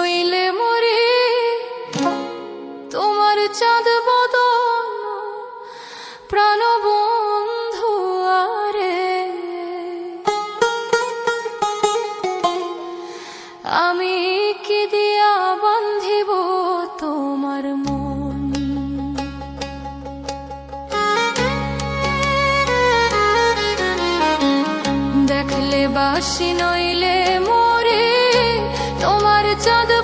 নইলে মরে তোমার চাঁদ বদন প্রাণব 家的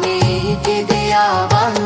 আমি দেয়া বান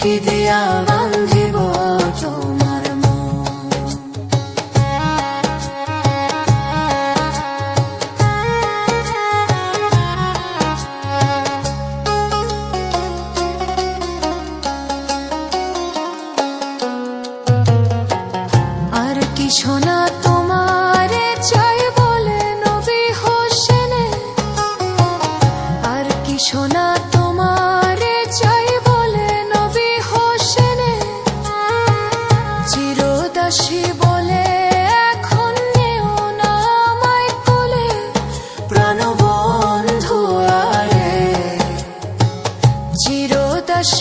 কি দিয়া বান্ধিব তোমার আর কিছু না তোমার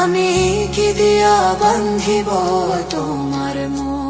আমি কি দিয়া বান্ধিব তোমার মন?